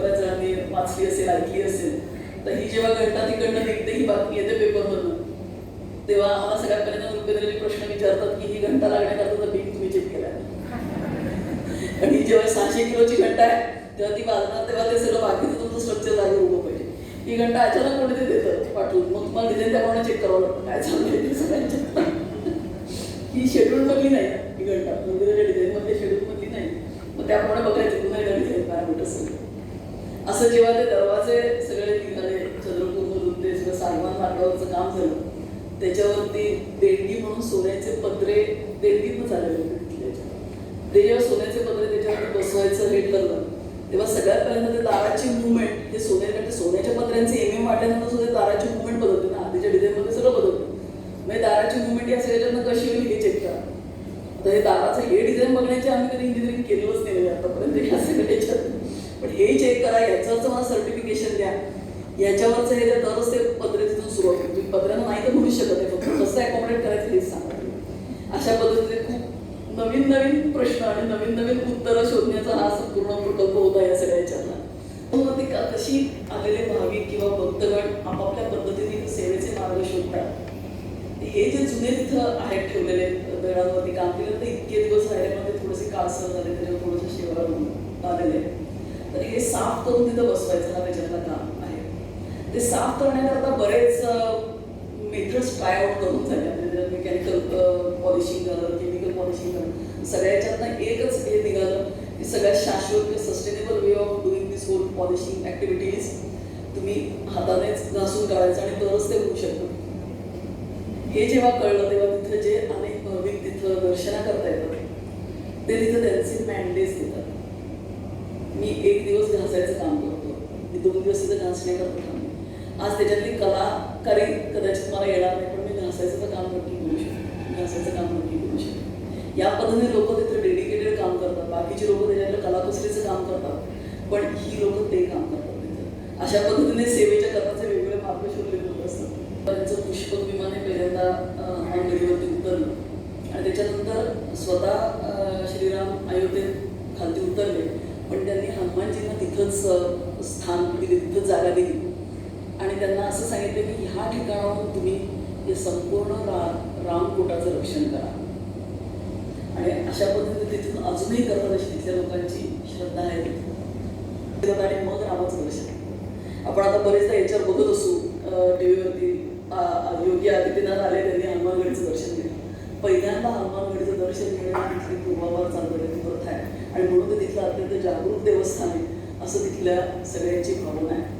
बऱ्याच जणांनी वाचली असेल ऐकली असेल. तर ही जेव्हा घंटा तिकडनं निघते ही बातमी येते पेपरमधून तेव्हा आम्हाला सगळ्यात पहिल्यांदा रुपेंद्रजी प्रश्न विचारतात की ही घंटा लागण्याकरता बिल तुम्ही चेक केला आणि ही जेव्हा सहाशे किलोची घंटा आहे तेव्हा ती बांधणार तेव्हा ते सगळं बाकीचं तुमचं स्ट्रक्चर जागे उभं पाहिजे. ही घंटा अचानक कोणी ते देतं पाठवून. मग तुम्हाला डिझाईन त्याप्रमाणे चेक करावं लागतं? काय चाललंय ते सगळ्यांच्या ही शेड्यूल मधली नाही ही घंटा. मंदिराच्या डिझाईन मध्ये शेड्यूल मधली नाही. मग त्याप्रमाणे बघायचं. पुन्हा एकदा डिझाईन काय भेट असेल असं जेव्हा ते दरवाजे सगळे निघाले. चंद्रपूरमधून ते सगळं सागवान मार्गावरचं काम झालं. त्याच्यावरती देणगी म्हणून सोन्याचे पत्रे देणगीतनं झालेले होते ते जेव्हा सोन्याचे पत्रे त्याच्यावरती बसवायचं हे ठरलं तेव्हा सगळ्यात पहिल्यांदा ते दाराची मुवमेंट हे सोन्याकडे सोन्याच्या पत्र्यांचे एम एम वाटल्यानंतर सुद्धा दाराची मुवमेंट बदलते ना आधीच्या डिझाईनमध्ये सगळं बदलतं. म्हणजे दाराची मुवमेंट या सगळ्याच्यानं कशी होईल हे चेक करा. तर हे दाराचं हे डिझाईन बघण्याची आम्ही कधी इंजिनिअरिंग केलेलंच नाही म्हणजे आतापर्यंत असेल पण हे चेक करा याच्यावरचं मला सर्टिफिकेशन द्या. याच्यावरच हे तरच ते पत्र तिथून सुरुवात होईल तुम्ही पत्र्यांना नाही तर म्हणू शकत आहे फक्त. कसं अकॉमोडेट करायचं हेच सांगा अशा पद्धतीने खूप नवीन नवीन प्रश्न आणि नवीन नवीन उत्तरं शोधण्याचा हा संपूर्ण प्रकल्प होता या सगळ्या याच्यातला. मग ते कशी आलेले भाविक किंवा भक्तगण आपापल्या पद्धतीने सेवेचे मार्ग शोधतात? हे जे जुने तिथं आहेत ठेवलेले दळांवरती काम केलं तर इतके दिवस राहिल्यामध्ये थोडेसे काळसर झाले त्याच्यावर थोडंसं शेवाळ आलेले आहे. तर हे साफ करून तिथं बसवायचं हा त्याच्यातलं काम आहे. ते साफ करण्याकरता बरेच मेथड्स ट्राय आउट करून झाले. मेकॅनिकल पॉलिशिंग करणं केमिकल पॉलिशिंग करणं सगळ्या याच्यातनं एकच हे निघालं की सगळ्यात शाश्वत sustainable way of doing this whole polishing activities तुम्ही हातानेच घासून काढायचं आणि तरच ते होऊ शकतं. हे जेव्हा कळलं तेव्हा तिथं जे अनेक भाविक तिथं दर्शना करता येतात. ते तिथं त्यांचे मॅन्डेज देतात. मी एक दिवस घासायचं काम करतो. मी दोन दिवस तिथं घासणे करतो काम आज त्याच्यातली कलाकारी कदाचित मला येणार नाही पण मी घासायचं काम नक्की करू शकतो. घासायचं काम नक्की करू शकतो. या पद्धतीने लोक तिथं डेडिकेटेड काम करतात. बाकीची लोक त्याच्यातलं कलाकुसरीचं काम करतात. पण ही लोक ते काम करतात तिथं. अशा पद्धतीने सेवेच्या करण्याचे वेगवेगळे मार्ग शोधले होत असतात. त्यांचं पुष्पक विमान हे पहिल्यांदा अं, उतरलं. आणि त्याच्यानंतर स्वतः अं, श्रीराम अयोध्येत खालती उतरले. तिथंच स्थान दिले तिथंच जागा दिली. आणि त्यांना असं सांगितलं की ह्या ठिकाणाहून तुम्ही हे संपूर्ण रा रामकोटाचं रक्षण करा. आणि अशा पद्धतीने तिथून अजूनही करतात अशी तिथल्या लोकांची श्रद्धा आहे. तिथं. आणि मग रामाचं दर्शन. आपण आता बरेचदा याच्यावर बघत असू टी व्हीवरती योगी आदित्यनाथ आले त्यांनी हनुमानगडीचं दर्शन घेतलं पहिल्यांदा हनुमानगडीचं दर्शन घेणं तिथली पूर्वावर चालवण्याची प्रथा आहे. आणि म्हणून ते तिथलं अत्यंत जागरूक देवस्थान आहे. असं तिथल्या सगळ्यांची भावना आहे.